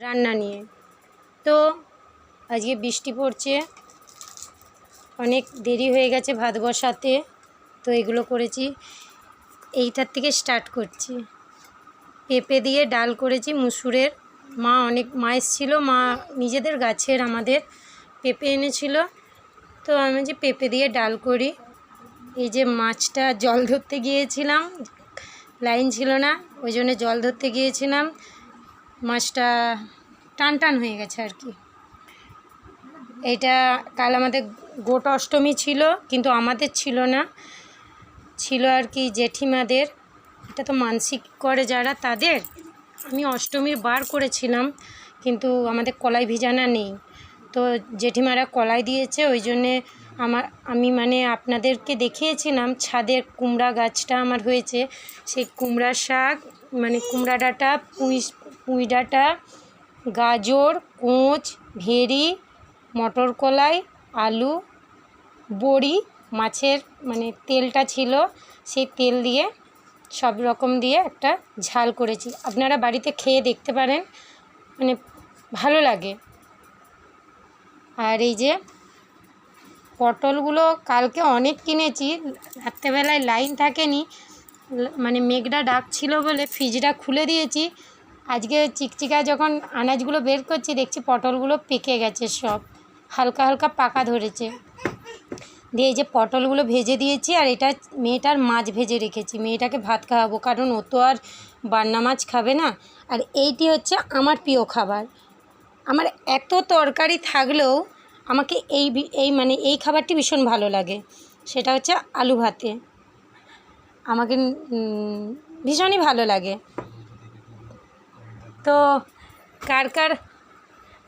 রান্না নিয়ে। তো আজকে বৃষ্টি পড়ছে। অনেক দেরি হয়ে গেছে ভাত বসাতে। তো এগুলো করেছি। এইটার থেকে স্টার্ট করছি। পেঁপে দিয়ে ডাল করেছি মুসুরের। মা অনেক, মা এসেছিল, মা নিজেদের গাছের আমাদের পেঁপে এনেছিল। তো আমি যে পেঁপে দিয়ে ডাল করি, এই যে মাছটা জল ধরতে গিয়েছিলাম, লাইন ছিল না, ওই জন্য জল ধরতে গিয়েছিলাম। মাছটা টান টান হয়ে গেছে আর কি। এইটা কাল আমাদের গোট অষ্টমী ছিল, কিন্তু আমাদের ছিল না। ছিল আর কি জেঠিমাদের। এটা তো মানসিক করে যারা তাদের। আমি অষ্টমীর বার করেছিলাম, কিন্তু আমাদের কলাই ভিজানা নেই। তো জেঠিমারা কলাই দিয়েছে, ওই জন্যে আমার, আমি মানে আপনাদেরকে দেখিয়েছিলাম ছাদের কুমড়া গাছটা আমার হয়েছে। সেই কুমড়া শাক মানে কুমড়া ডাঁটা, পুঁই পুঁই ডাঁটা গাজর, কোঁচ ভেরি মটর কলাই আলু, বড়ি, মাছের মানে তেলটা ছিল, সেই তেল দিয়ে, সব রকম দিয়ে একটা ঝাল করেছি। আপনারা বাড়িতে খেয়ে দেখতে পারেন মানে ভালো লাগে। আর এই যে পটলগুলো কালকে অনেক কিনেছি, রাত্রেবেলায় লাইন থাকেনি মানে মেঘটা ডাক ছিল বলে ফ্রিজটা খুলে দিয়েছি আজকে চিকচিকা যখন আনাজগুলো বের করছি, দেখছি পটলগুলো পেকে গেছে সব। হালকা হালকা পাকা ধরেছে। দিয়ে যে পটলগুলো ভেজে দিয়েছি, আর এটা মেয়েটার মাছ ভেজে রেখেছি। মেয়েটাকে ভাত খাওয়াবো, কারণ ও তো আর বান্না মাছ খাবে না। আর এইটি হচ্ছে আমার প্রিয় খাবার। আমার এত তরকারি থাকলেও আমাকে এই এই মানে এই খাবারটি ভীষণ ভালো লাগে। সেটা হচ্ছে আলু ভাতে। আমাকে ভীষণই ভালো লাগে। তো কার কার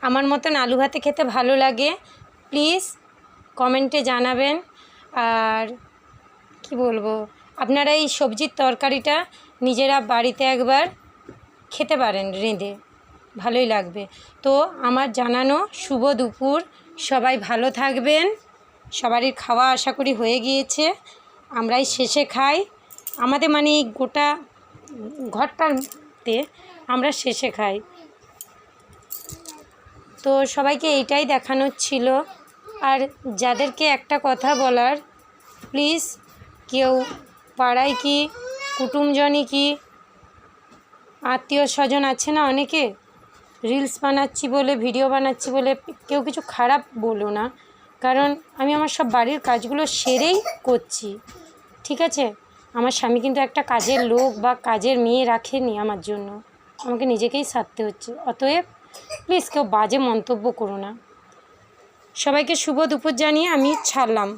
আমার মতন আলু ভাতে খেতে ভালো লাগে প্লিজ কমেন্টে জানাবেন। আর কি বলব, আপনারা এই সবজির তরকারিটা নিজেরা বাড়িতে একবার খেতে পারেন রেঁধে, ভালোই লাগবে। তো আমার জানানো শুভ দুপুর, সবাই ভালো থাকবেন, সবারই খাওয়া আশা করি হয়ে গিয়েছে, আমরাই শেষে খাই। আমাদের মানে গোটা ঘরটাতে আমরা শেষে খাই। তো সবাইকে এইটাই দেখানোর ছিল। আর যাদেরকে একটা কথা বলার, প্লিজ কেউ পাড়ায় কি, কুটুমজনই কি আত্মীয় স্বজন আছে না অনেকে? রিলস বানাচ্ছি বলে, ভিডিও বানাচ্ছি বলে কেউ কিছু খারাপ বলো না। কারণ আমি আমার সব বাড়ির কাজগুলো সেরেই করছি। ঠিক আছে? আমার স্বামী কিন্তু একটা কাজের লোক বা কাজের মেয়ে রাখেনি আমার জন্য। আমাকে নিজেকেই সারতে হচ্ছে। অতএব প্লিজ কেউ বাজে মন্তব্য করো না। সবাইকে শুভ দুপুর জানিয়ে আমি ছাড়লাম।